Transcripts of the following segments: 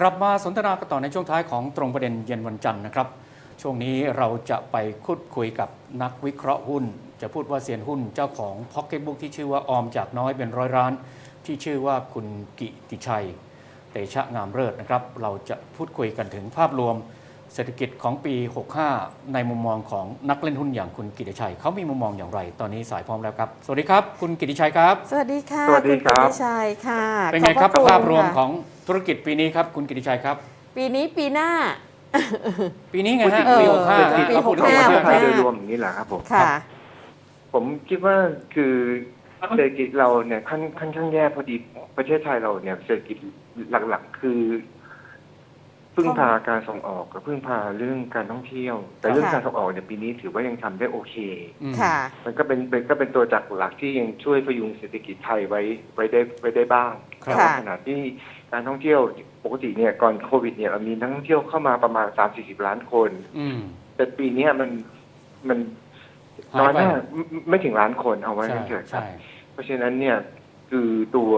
กลับมาสนทนากันต่อในช่วงท้ายของตรงประเด็นเย็นวันจันทร์นะครับ ช่วงนี้เราจะไปคุดคุยกับนักวิเคราะห์หุ้น จะพูดว่าเซียนหุ้นเจ้าของพ็อกเก็ตบุ๊กที่ชื่อว่าออมจากน้อยเป็นร้อยร้าน ที่ชื่อว่าคุณกิติชัย เตชะงามเลิศนะครับ เราจะพูดคุยกันถึงภาพรวม เศรษฐกิจของปี 65 ในมุมมองของนักเล่นหุ้นอย่างคุณกิติชัยเขามีมุมมองอย่างไร ตอนนี้สายพร้อมแล้วครับ สวัสดีครับ คุณกิติชัยครับ สวัสดีค่ะสวัสดีครับ ณกิติชัยค่ะเป็นไงครับขอพะภาพรวมค่ะของธุรกิจปีนี้ครับคุณกิติชัยครับ ปีนี้ปีหน้า ปีนี้ไงฮะเออปีเออ65ปี เราพูดถึง65ประเทศ65ไทย65 โดยรวมอย่างนี้แหละครับผม ค่ะ ผมคิดว่าคือเศรษฐกิจเราเนี่ยค่อนค่อนข้างแย่พอดีประเทศไทยเราเนี่ยเศรษฐกิจหลักๆ คือ พึ่งพาการส่งออกกับพึ่งพาเรื่องการท่องเที่ยว แต่เรื่องค่ะการส่งออกเนี่ยปีนี้ถือว่ายังทำได้โอเคอืมค่ะ มันก็เป็นเป็นก็เป็นตัวจักรหลักที่ยังช่วยพยุงเศรษฐกิจไทยไว้ไว้ได้ไว้ได้บ้างครับแต่ว่าขณะที่การท่องเที่ยวปกติเนี่ยก่อนโควิดเนี่ยเรามีนักท่องเที่ยวเข้ามาประมาณ3 4 0ล้านคนอืมแต่ปีเนี้ยมันมันหายไปน้อยมากไม่ไม่ถึงล้านคนเอาไว้ใช่กันเถอะครับใช่เพราะฉะนั้นเนี่ยคือตัว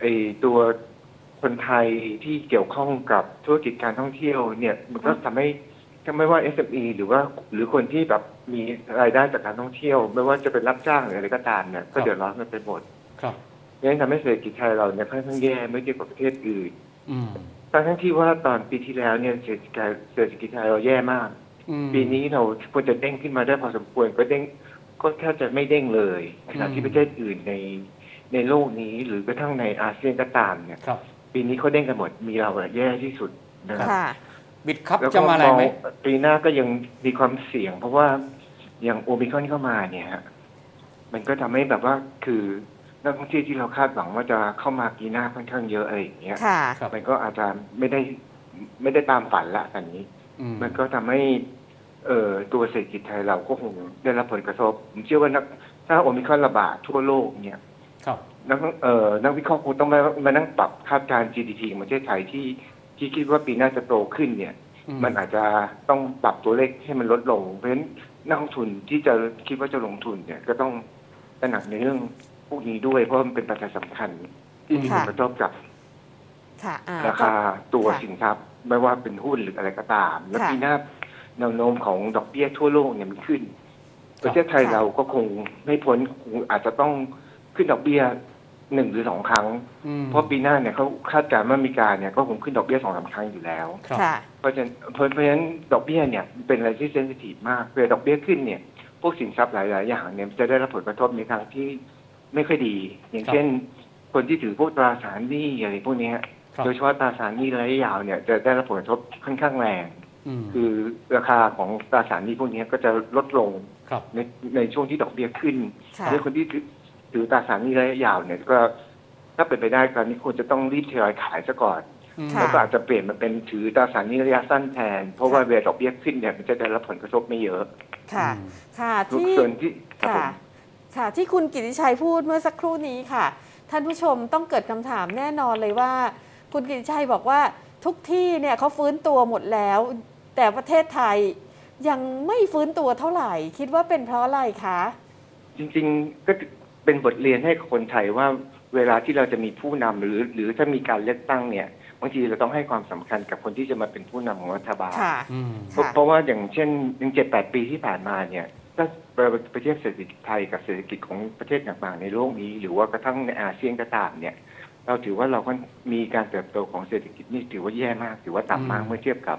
ไอตัว คนไทยที่เกี่ยวข้องกับธุรกิจการท่องเที่ยวเนี่ยมันก็ทำให้ไม่ว่า SME หรือว่าหรือคนที่แบบมีรายได้จากการท่องเที่ยว ไม่ว่าจะเป็นรับจ้างหรืออะไรก็ตามเนี่ยก็เดือดร้อนกันไปหมดครับนี่ทำให้เศรษฐกิจไทยเราเนี่ยค่อนข้างแย่เมื่อเทียบกับประเทศอื่นอืมทั้งที่ว่าตอนปีที่แล้วเนี่ยเศรษฐกิจเศรษฐกิจไทยเราแย่มากอืมปีนี้เราควรจะเด้งขึ้นมาได้พอสมควรก็เด้งก็แทบจะไม่เด้งเลยขณะอืที่มประเทศอื่นในในโลกนี้หรือกระทั่งในอาเซียนก็ตามเนี่ยครับ ปีนี้เขาเด้งกันหมดมีเราอะแย่ที่สุดนะครับค่ะ บิดครับแล้วจะก็มาอะไรไหม องปีหน้าก็ยังมีความเสี่ยง เพราะว่าอย่างโอมิครอนเข้ามาเนี่ยฮะมันก็ทำให้แบบว่าคือนักท่องเที่ยวที่เราคาดหวังว่าจะเข้ามาปีหน้าค่อนข้างเยอะอะไรอย่างเงี้ยค่ะ ครับ มันก็อาจจะไม่ได้ไม่ได้ตามฝันละอันนี้ อืม มันก็ทำให้ เอ่อตัวเศรษฐกิจไทยเราก็คงได้รับผลกระทบ ผมเชื่อว่านักถ้าโอมิครอนระบาดทั่วโลกเนี่ย ครับ นักเอ่อนักวิเคราะห์คงต้องมามานั่งปรับคาดการณ์ GDP ของประเทศไทยที่ที่คิดว่าปีหน้าจะโตขึ้นเนี่ย อืมันอาจจะต้องปรับตัวเลขให้มันลดลง เพราะฉะนั้นนักลงทุนที่จะคิดว่าจะลงทุนเนี่ยก็ต้องตระหนักในเรื่องพวกนี้ด้วยเพราะมันเป็นปัจจัยสำคัญที่มีผลค่ะกระทบกับ ค่ะอ่าราคาตัวค่ะสินทรัพย์ไม่ว่าเป็นหุ้นหรืออะไรก็ตาม และค่ะปีหน้าแนวโน้มของดอกเบี้ยทั่วโลกเนี่ยมันขึ้น ประเทศไทยค่ะ เราก็คงไม่พ้นคงอาจจะต้องขึ้นดอกเบี้ย หนึ่งหรือสองครั้ง อืมเพราะปีหน้าเนี่ยเขาคาดการณ์ว่าอเมริกาเนี่ยก็คงขึ้นดอกเบี้ยสองสามครั้งอยู่แล้ว ครับ ค่ะ เพราะฉะนั้นเพราะเพราะฉะนั้นดอกเบี้ยเนี่ยเป็นอะไรที่เซนซิทีฟมากเวลาดอกเบี้ยขึ้นเนี่ยพวกสินทรัพย์หลาย ๆ อย่างเนี่ยจะได้รับผลกระทบในทางที่ไม่ค่อยดี อย่างครับเช่น คนที่ถือพวกตราสารหนี้อะไรพวกเนี้ยครับ โดยเฉพาะตราสารหนี้ระยะยาวเนี่ยจะได้รับผลกระทบค่อนข้างแรง อืมคือราคาของตราสารหนี้พวกเนี้ยก็จะลดลงครับ ในในช่วงที่ดอกเบี้ยขึ้นค่ะ และคนที่ ถือถือตราสารหนี้ระยะยาวเนี่ยก็ถ้าเป็นไปได้ตอนนี้ควรจะต้องรีบทยอยขายซะก่อนอืมค่ะ แล้วก็อาจจะเปลี่ยนมาเป็นถือตราสารหนี้ระยะสั้นแทน เพราะว่าเวลาดอกเบี้ยขึ้นเนี่ยมันจะได้รับผลกระทบไม่เยอะค่ะอืมค่ะที่ส่วนที่ครับผค่ะ ม ค่ะที่คุณกิติชัยพูดเมื่อสักครู่นี้ค่ะ ท่านผู้ชมต้องเกิดคำถามแน่นอนเลยว่า คุณกิติชัยบอกว่าทุกที่เนี่ยเขาฟื้นตัวหมดแล้ว แต่ประเทศไทยยังไม่ฟื้นตัวเท่าไหร่ คิดว่าเป็นเพราะอะไรคะ จริงๆก็ เป็นบทเรียนให้กับคนไทยว่าเวลาที่เราจะมีผู้นำหรือ หรือถ้ามีการเลือกตั้งเนี่ยบางทีเราต้องให้ความสำคัญกับคนที่จะมาเป็นผู้นำของรัฐบาลค่ะอืมเพราะค่ะเพราะว่าอย่างเช่นยังเจ็ดแปดปีที่ผ่านมาเนี่ยถ้าไปเทียบเศรษฐกิจไทยกับเศรษฐกิจของประเทศต่างๆในโลกนี้ หรือว่ากระทั่งในอาเซียนก็ตามเนี่ย เราถือว่าเราก็มีการเติบโตของเศรษฐกิจนี่ถือว่าแย่มาก ถือว่าต่ำมากอืมเมื่อเทียบกับ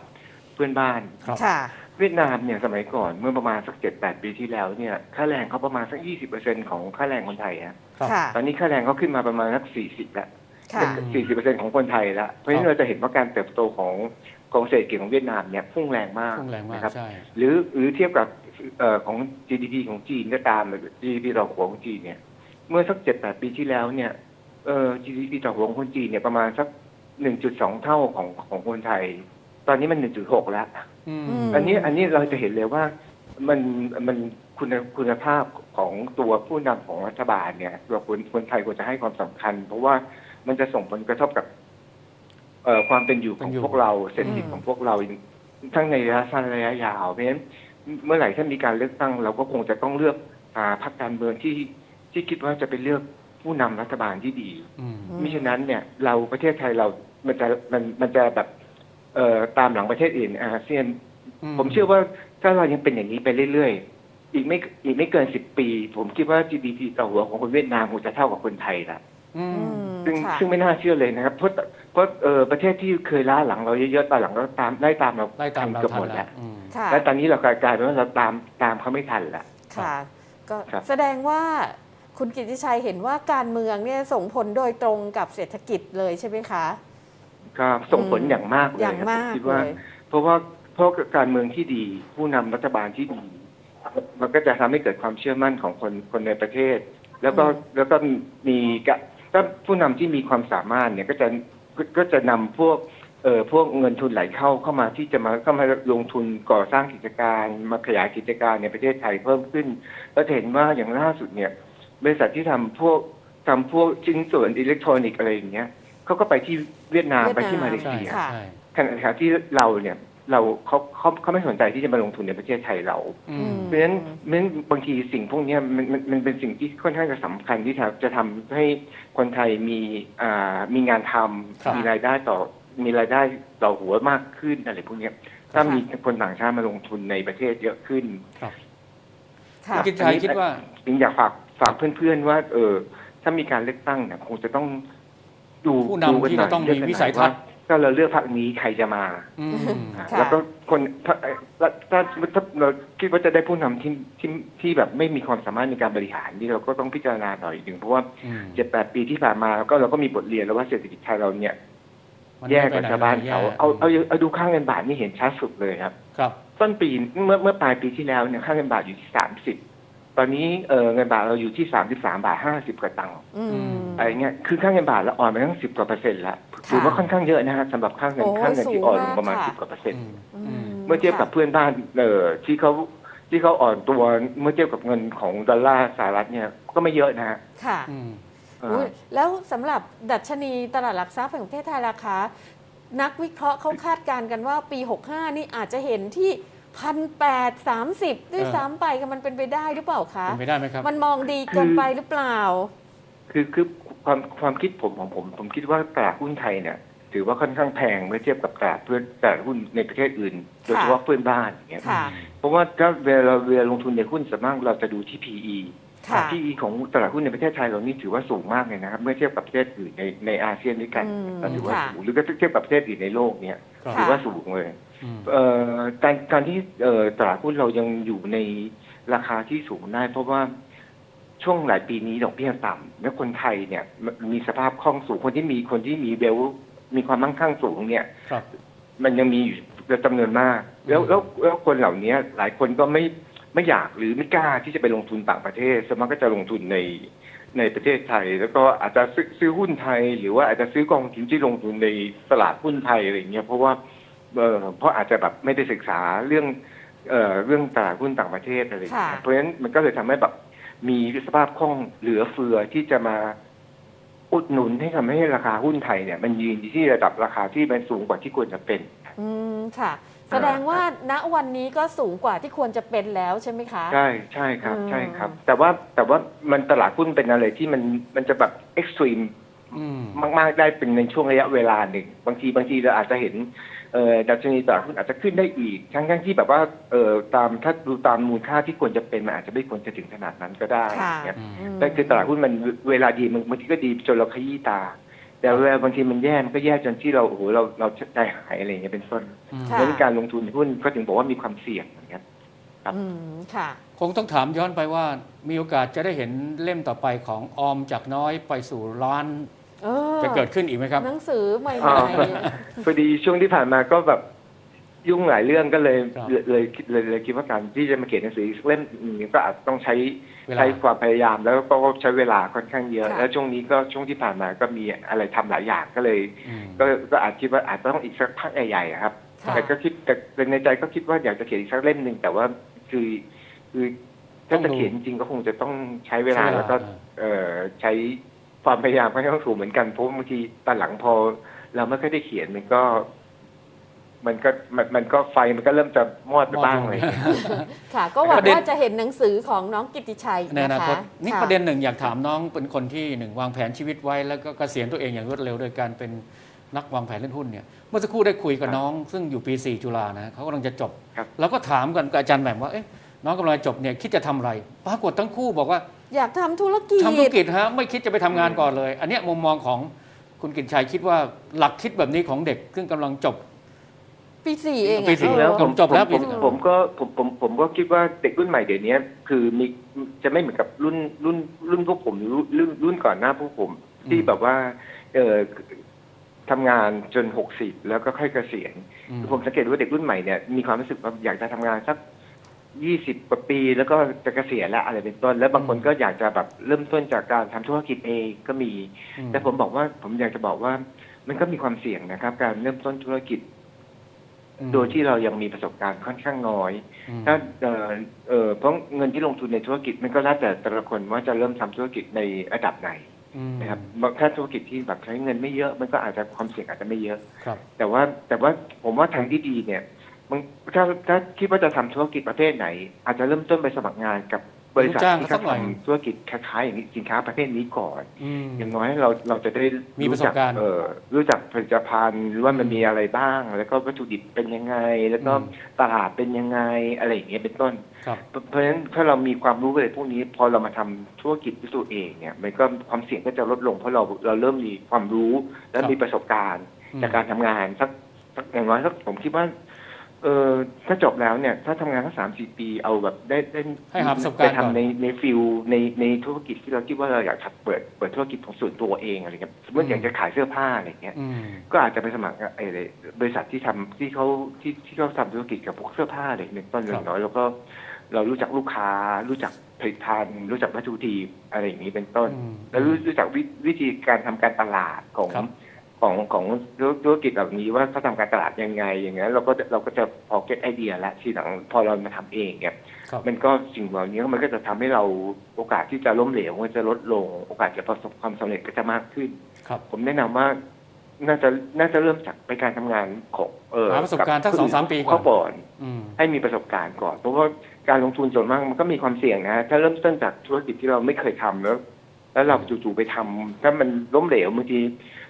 เพื่อนบ้านครับค่ะ เวียดนามเนี่ยสมัยก่อนเมื่อประมาณสักเจ็ดแปดปีที่แล้วเนี่ยค่าแรงเขาประมาณสักยี่สิบเปอร์เซ็นของค่าแรงคนไทยฮะครับค่ะตอนนี้ค่าแรงเขาขึ้นมาประมาณสักสี่สิบแล้วค่ะสี่สิบเปอร์เซ็นของคนไทยละเพราะฉะนั้นเราจะเห็นว่าการเติบโตของของเศรษฐกิจของเวียดนามเนี่ยพุ่งแรงมากพุ่งแรงมากนะครับใช่ หรือหรือเทียบกับเอ่อของ GDP ของจีนก็ตามหรือ GDP ต่อหัวของจีนเนี่ย เมื่อสักเจ็ดแปดปีที่แล้วเนี่ยเอ่อ GDP ต่อหัวของคนจีนเนี่ยประมาณสักหนึ่งจุดสองเท่าของของคนไทย ตอนนี้มันหนึ่งจุดหกแล้ว อืมอืมอันนี้อันนี้เราจะเห็นเลยว่ามันมันคุณคุณภาพของตัวผู้นำของรัฐบาลเนี่ยตัวคนคนไทยควรจะให้ความสำคัญ เพราะว่ามันจะส่งผลกระทบกับเอ่อความเป็นอยู่ของพวกเราเศรษฐกิจอืม ของพวกเราทั้งในระยะสั้นและระยะยาวเพราะฉะนั้นเมื่อไหร่ถ้ามีการเลือกตั้ง เราก็คงจะต้องเลือกหาพรรคการเมืองที่ที่คิดว่าจะเป็นเลือกผู้นำรัฐบาลที่ดี อืม อืม มิฉะนั้นเนี่ยเราประเทศไทยเรา มันจะมันมันจะแบบ เอ่อตามหลังประเทศอื่นในอาเซียนอืผมเชื่อว่าถ้าเรายังเป็นอย่างนี้ไปเรื่อยๆ อีกไม่อีกไม่เกินสิบปี ผมคิดว่า GDP ต่อหัวของคนเวียดนามคงจะเท่ากับคนไทยละอือืมมซึ่งค่ะ ซึ่งไม่น่าเชื่อเลยนะครับ เพราะเพราะเออประเทศที่เคยล้าหลังเราเยอะๆตอนหลังก็ตามไล่ตามเราไล่ตามเราเกือบทัหนมดแล้แล้ววอืม ค่ะ แล้วตอนนี้เรากลายเป็นว่าเราตามตามเขาไม่ทันละ ค่ะ ก็ครับ แสดงว่าคุณกิติชัยเห็นว่าการเมืองเนี่ยส่งผลโดยตรงกับเศรษฐกิจเลยใช่ไหมคะ ก็ส่งผลอืมอย่างมากเลยอย่างครับมากผมคิดเลว่ายเพราะว่าเพราะการเมืองที่ดี ผู้นำรัฐบาลที่ดี มันก็จะทำให้เกิดความเชื่อมั่นของคนคนในประเทศ แล้วก็อืม แล้วก็มีกะถ้าผู้นำที่มีความสามารถเนี่ยก็จะก็ก็จะนำพวกเอ่อพวกเงินทุนไหลเข้าเข้ามาที่จะมาเข้ามาลงทุนก่อสร้างกิจการมาขยายกิจการในประเทศไทยเพิ่มขึ้นแล้วจะเห็นว่าอย่างล่าสุดเนี่ย บริษัทที่ทำพวกทำพวกชิ้นส่วนอิเล็กทรอนิกส์อะไรอย่างเงี้ย เขาก็ไปที่เวียดนามเวียดนาม ไปที่มาเลใช่เซียค่ะ ใช่ขณะขณะที่เราเนี่ยเราเขาเขาเขาไม่สนใจที่จะมาลงทุนในประเทศไทยเรา อืม เพราะฉะนั้นเพราะฉะนั้นบางทีสิ่งพวกเนี้ยมันมันมันเป็นสิ่งที่ค่อนข้างจะสำคัญที่จะจะทำให้คนไทยมีอ่ามีงานทำครับ มีรายได้ต่อมีรายได้ต่อหัวมากขึ้นอะไรพวกเนี้ยถ้ามีคนต่างชาติมาลงทุนในประเทศเยอะขึ้น ครับค่ะ คุณกิตชัยคิดว่า จึงอยากฝากฝากเพื่อนๆว่า เออถ้ามีการเลือกตั้งเนี่ยคงจะต้อง ดูผู้นำดูกันที่หน่จะต้องเลืมีกกันหน่วิสัยทัศน์าถ้าเราเลือกพรรคนี้ใครจะมา อืมอะค่ะ แล้วก็คนถ้าถ้าถ้าถ้าเราคิดว่าจะได้ผู้นำที่ที่ที่แบบไม่มีความสามารถในการบริหารนี่เราก็ต้องพิจารณาหน่อยหนึ่งเพราะว่าอืม เจ็ดแปดปีที่ผ่านมาเราก็เราก็มีบทเรียนแล้วว่าเศรษฐกิจไทยเราเนี่ยมันแย่ไม่กไปว่าไหชาวบ้านเขาลยเอาเอาแย่เอาดูค่าเงินบาทนี่เห็นชัดสุดเลยครับ ครับ ต้นปีเมื่อเมื่อปลายปีที่แล้วเนี่ยค่าเงินบาทอยู่ที่สามสิบ ตอนนี้เออเงินบาทเราอยู่ที่สามสิบสามบาทห้าสิบกว่าตังค์อืม อะไรเงี้ยคือค่าเงินบาทเราอ่อนไปตั้งสิบกว่าเปอร์เซ็นต์แล้วค่ะถือว่าค่อนข้างเยอะนะฮะสำหรับค่าเงินโอ้ค่าเงินที่สูงอ่อนลงมากประมาณค่ะสิบกว่าเปอร์เซ็นต์อืมอืมเมื่อเทียบกับเพื่อนบ้านเออที่เขาที่เขาอ่อนตัวเมื่อเทียบกับเงินของดอลลาร์สหรัฐเนี่ยก็ไม่เยอะนะฮะค่ะอืม เออุ๊อยแล้วสำหรับดัชนีตลาดหลักทรัพย์แห่งประเทศไทยราคา นักวิเคราะห์เขาคาดการณ์กันว่าปี 65 นี่อาจจะเห็นที่ พันแปดสามสิบด้วยเออซ้ำไปกันมันเป็นไปได้หรือเปล่าคะเป็นไปได้ไหมครับ มันมองดีเกินไปหรือเปล่า คือคือความความคิดผมของผม ผมคิดว่าตลาดหุ้นไทยเนี่ย ถือว่าค่อนข้างแพงเมื่อเทียบกับตลาดเพื่อนตลาดหุ้นในประเทศอื่นโดยเฉพาะเพื่อนบ้านอย่างเงี้ยค่ะเพราะว่าถ้าเวลาเราเวลาลงทุนในหุ้นส่วนมากเราจะดูที่ PE ค่ะ PE ของตลาดหุ้นในประเทศไทยเรานี่ถือว่าสูงมากเลยนะครับ เมื่อเทียบกับประเทศอื่นในในอาเซียนด้วยกันอืมเราถือว่าค่ะสูงหรือก็เทียบกับประเทศอื่นในโลกเนี่ยครับถือว่าสูงเลยอืม เอ่อการการที่เอ่อตลาดหุ้นเรายังอยู่ในราคาที่สูงได้เพราะว่าช่วงหลายปีนี้ดอกเบี้ยต่ำและคนไทยเนี่ยมีสภาพคล่องสูงคนที่มีคนที่มีเบลมีความมั่งคั่งสูงเนี่ยครับมันยังมีอยู่จำนวนมาก แล้วอืมแล้วแล้วคนเหล่านี้หลายคนก็ไม่ไม่อยากหรือไม่กล้าที่จะไปลงทุนต่างประเทศสวนมากก็จะลงทุนในในประเทศไทย แล้วก็อาจจะซื้อซื้อหุ้นไทย หรือว่าอาจจะซื้อกองทุนที่ลงทุนในตลาดหุ้นไทยอะไรอย่างเงี้ยเพราะว่า เออเพราะอาจจะแบบไม่ได้ศึกษาเรื่องเอ่อเรื่องตลาดหุ้นต่างประเทศอะไรอย่างเงี้ยค่ะเพราะฉะนั้นมันก็เลยทำให้แบบมีสภาพคล่องเหลือเฟือที่จะมาอุดหนุนให้ทำให้ราคาหุ้นไทยเนี่ย มันยืนอยู่ที่ระดับราคาที่มันสูงกว่าที่ควรจะเป็น อืมค่ะ แสดงว่าณวันนี้ก็สูงกว่าที่ควรจะเป็นแล้วใช่ไหมคะ ใช่ใช่ครับอืมใช่ครับ แต่ว่าแต่ว่ามันตลาดหุ้นเป็นอะไรที่มันมันจะแบบเอ็กซ์ตรีมอืมมาก ๆ ได้เป็นในช่วงระยะเวลาหนึ่ง บางทีบางทีเราอาจจะเห็นเอ่อ ดัชนีตลาดหุ้นอาจจะขึ้นได้อีก ทั้งทั้งที่แบบว่าเอ่อตามถ้าดูตามมูลค่าที่ควรจะเป็นมันอาจจะไม่ควรจะถึงขนาดนั้นก็ได้ค่ะอย่างเงี้ยอืมอืม แต่คือตลาดหุ้นมันเวลาดีมันบางทีก็ดีจนเราขยี้ตา แต่เวลาบางทีมันแย่มันก็แย่จนที่เราโอ้โหเราเราใจหายอะไรอย่างเงี้ยเป็นต้นอืม ค่ะเพราะฉะนั้นการลงทุนหุ้นก็ถึงบอกว่ามีความเสี่ยงอย่างเงี้ยครับ อืมค่ะ คงต้องถามย้อนไปว่ามีโอกาสจะได้เห็นเล่มต่อไปของออมจากน้อยไปสู่ล้าน เออจะเกิดขึ้นอีกไหมครับ หนังสือใหม่อ่าพอดีช่วงที่ผ่านมาก็แบบยุ่งหลายเรื่องก็เลยครับเลยเลยเลยเลยคิดว่าการที่จะมาเขียนหนังสืออีกสักเล่มหนึ่งก็อาจต้องใช้เวลา ใช้ความพยายามแล้วก็ใช้เวลาค่อนข้างเยอะค่ะแล้วช่วงนี้ก็ช่วงที่ผ่านมาก็มีอะไรทำหลายอย่างก็เลย อืม ก็ก็อาจคิดว่าอาจจะต้องอีกสักพักใหญ่ๆอะครับค่ะแต่ก็คิดแต่แต่ในใจก็คิดว่าอยากจะเขียนอีกสักเล่มหนึ่งแต่ว่าคือคือถ้าจะเขียนจริงๆก็คงจะต้องใช้เวลาใช้เวลาแล้วก็ เอ่อใช้ ความพยายามค่อนข้างสูงเหมือนกันเพราะบางทีตอนหลังพอ เราไม่ค่อยได้เขียนมันก็ มันก็มันมันก็ไฟมันก็เริ่มจะมอดไปบ้างอะไรอย่างเงี้ยค่ะ ก็หวัปงระเด็น ว่าจะเห็นหนังสือของน้องกิตติชัยในอนานะคตคะนี่ค่ประเด็นหนึ่งอยากถามน้องเป็นคนที่หนึ่งวางแผนชีวิตไว้ แล้วก็เกษียณตัวเองอย่างรวดเร็วโดยการเป็นนักวางแผนเล่นหุ้นเนี่ยเมื่อสักครู่ได้คุยกับครับน้อง ซึ่งอยู่ปี 4 จุฬานะเขากำลังจะจบ ครับ แล้วก็ถามกันกับอาจารย์แหม่มว่าเอ๊ะน้องกำลังจะจบเนี่ยคิดจะทำอะไรปรากฏทั้งคู่บอกว่า อยากทำธุรกิจ ทำธุรกิจฮะไม่คิดจะไปทำงานก่อนเลย อันเนี้ยมุมมองของคุณกิตชัยคิดว่าหลักคิดแบบนี้ของเด็กซึ่งกำลังจบ ปีสี่เองอะปีสี่เออแล้วผมจบแล้วผปีมสี่ผมก็ผมผมผมก็คิดว่าเด็กรุ่นใหม่เดี๋ยวนี้คือมีจะไม่เหมือนกับรุ่นรุ่นรุ่นพวกผมหรือรุ่นรุ่นก่อนหน้าพวกผมที่แบบว่าเออทำงานจนหกสิบแล้วก็ค่อยเกษียณ อืม ผมสังเกตว่าเด็กรุ่นใหม่เนี่ยมีความรู้สึกว่าอยากจะทำงานสัก ยี่สิบกว่าปีแล้วก็จะเกษียณแล้วอะไรเป็นต้น แล้วบางคนก็อยากจะแบบเริ่มต้นจากการทำธุรกิจเองก็มี อืม แต่ผมบอกว่าผมอยากจะบอกว่า มันก็มีความเสี่ยงนะครับ การเริ่มต้นธุรกิจ อืมโดยที่เรายังมีประสบการณ์ค่อนข้างน้อย อืมถ้าเออเออเพราะเงินที่ลงทุนในธุรกิจมันก็แล้วแต่แต่ละคนว่าจะเริ่มทำธุรกิจในระดับไหนอืมนะครับบางถ้าธุรกิจที่แบบใช้เงินไม่เยอะ มันก็อาจจะความเสี่ยงอาจจะไม่เยอะ ครับ แต่ว่าแต่ว่าผมว่าทางที่ดีเนี่ย มันถ้าถ้าคิดว่าจะทำธุรกิจประเภทไหน อาจจะเริ่มต้นไปสมัครงานกับบริษัทลูกจ้างที่สัเขากหน่อย ทำธุรกิจคล้ายๆอย่างนี้สินค้าประเภทนี้ก่อน อืม อย่างน้อยเราเราจะได้มีประสบการณ์เออรู้จักผลิตภัณฑ์หรือว่ามันอืมมีอะไรบ้าง แล้วก็วัตถุดิบเป็นยังไง แล้วก็อืม ตลาดเป็นยังไงอะไรอย่างเงี้ยเป็นต้น ครับ เพราเพราะฉะนั้นถ้าเรามีความรู้อะไรพวกนี้ พอเรามาทำธุรกิจด้วยตัวเองเนี่ยมันก็ความเสี่ยงก็จะลดลง เพราะเราเราเริ่มมีความรู้และครับ มีประสบการณ์อืมจากการทำงานสักสักอย่างน้อยสักผมคิดว่า เออถ้าจบแล้วเนี่ยถ้าทำงานสักสามสี่ปีเอาแบบได้ได้ให้หาประสบการณ์ไปก่อน ทำในในฟิลในในธุรกิจที่เราคิดว่าเราอยากทำเปิดเปิดธุรกิจของส่วนตัวเองอะไรเงี้ยสมมติอยากจะขายเสื้อผ้าอะไรเงี้ย อืม ก็อาจจะไปสมัครกับไอ้บริษัทที่ทำที่เขาที่ที่เขาทำธุรกิจกับพวกเสื้อผ้าอะไรเป็นต้นคอรับย่างน้อยแล้วก็เรารู้จักลูกค้า รู้จักผลิตภัณฑ์รู้จักวัตถุดิบอะไรอย่างนี้เป็นต้น อืม แล้วรู้รู้จักวิวิธีการทำการตลาดของครับ ของของธุรกิจแบบนี้ว่าเขาทำการตลาดยังไง อย่างเงี้ยเราก็จะเราก็จะพอเก็ตไอเดียและทีหลังพอเรามาทำเองเนี่ยครับ มันก็สิ่งเหล่านี้มันก็จะทำให้เราโอกาสที่จะล้มเหลวมันจะลดลง โอกาสจะประสบความสำเร็จก็จะมากขึ้น ครับผมแนะนำว่าน่าจะน่าจะเริ่มจากไปการทำงานของเออหาประสบการณ์สักคนสองสามปีก่อน เข้าก่อน อืม ให้มีประสบการณ์ก่อน เพราะว่าการลงทุนส่วนมากมันก็มีความเสี่ยงนะ ถ้าเริ่มต้นจากธุรกิจที่เราไม่เคยทำแล้ว แล้วเราจู่ๆไปทำถ้ามันล้มเหลวบางที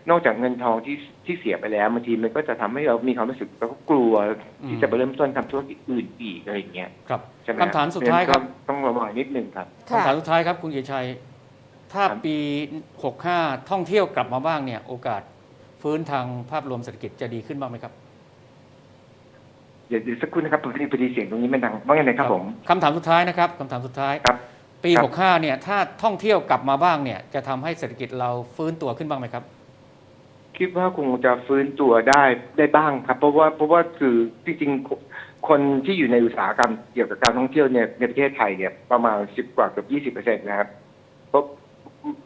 นอกจากเงินทองที่ที่เสียไปแล้วบางทีมันก็จะทำให้เรามีความรู้สึกแล้วก็กลัวอืมที่จะไปเริ่มต้นทำธุรกิจอื่นอีกอะไรอย่างเงี้ยครับใช่ไหมคำถามสุดท้ายครับก็ต้องระวังนิดนึงครับค่ะคำถามสุดท้ายครับคุณเกียรติชัย ถ้าครับปี 65 ท่องเที่ยวกลับมาบ้างเนี่ย โอกาสฟื้นทางภาพรวมเศรษฐกิจจะดีขึ้นบ้างไหมครับเดี๋ยวเดี๋ยวสักครู่นะครับผมพอดีพอดีเสียงตรงนี้มันดังว่าไงนะครับผมคำถามสุดท้ายนะครับคำถามสุดท้ายครับปีครับ65 เนี่ย ถ้าท่องเที่ยวกลับมาบ้างเนี่ย จะทำให้เศรษฐกิจเราฟื้นตัวขึ้นบ้างไหมครับ คิดว่าคงจะฟื้นตัวได้ได้บ้างครับ เพราะว่าเพราะว่าคือจริงๆคนที่อยู่ในอุตสาหกรรมเกี่ยวกับการท่องเที่ยวเนี่ยในประเทศไทยเนี่ยประมาณสิบกว่าเกือบยี่สิบเปอร์เซ็นต์นะครับเพราะ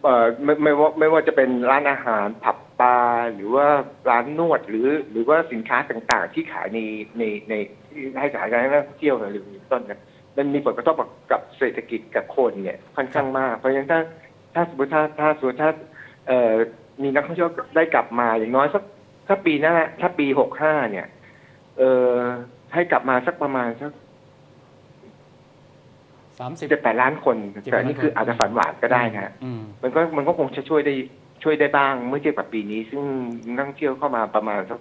เอ่อไม่ไม่ว่าไม่ว่าจะเป็นร้านอาหารผับบาร์หรือว่าร้านนวดหรือหรือว่าสินค้าต่างๆ ที่ขายในในในที่ให้ขายการท่องเที่ยวหรือเป็นต้นเนี่ยมันมีผลกระทบกับเศรษฐกิจกับคนเนี่ยค่อนข้างมาก เพราะฉะนั้นถ้าถ้าสมมติถ้าถ้าสมมติถ้าเอ่อ มีนักท่องเที่ยวได้กลับมาอย่างน้อยสักถ้าปีหน้าถ้าปีหกห้าเนี่ย เออให้กลับมาสักประมาณสัก30เจ็ดแปดล้านคน7-8แต่อันนี่คืออาจจะฝันหวานก็ได้นะฮะอืมมันก็มันก็คงจะช่วยได้ช่วยได้บ้างเมื่อเทียบกับปีนี้ ซึ่งนักท่องเที่ยวเข้ามาประมาณสัก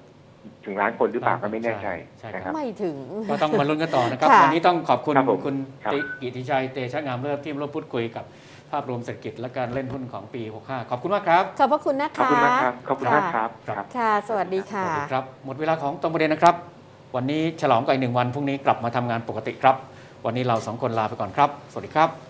ถึงล้านคนหรือเปล่าก็ไม่แน่ใจใช่ครับนะครับไม่ถึง ก็ต้องมาลุ้นกันต่อนะครับค่ะวันนี้ต้องขอบคุณครับผมคุณครับติกิติชัยเตชะงามเลิศที่มาร่วมพูดคุยกับ ภาพรวมเศรษฐกิจและการเล่นหุ้นของปี 65 ขอบคุณมากครับ ขอบพระคุณนะขอบคะคุณมากครับ ขอบคุณมากครับครับครับค่ะ สวัสดีสค่ะวัสดีครับ หมดเวลาของตรงประเด็นนะครับ วันนี้ฉลองกันอีกหนึ่งวัน พรุ่งนี้กลับมาทำงานปกติครับ วันนี้เราสองคนลาไปก่อนครับ สวัสดีครับ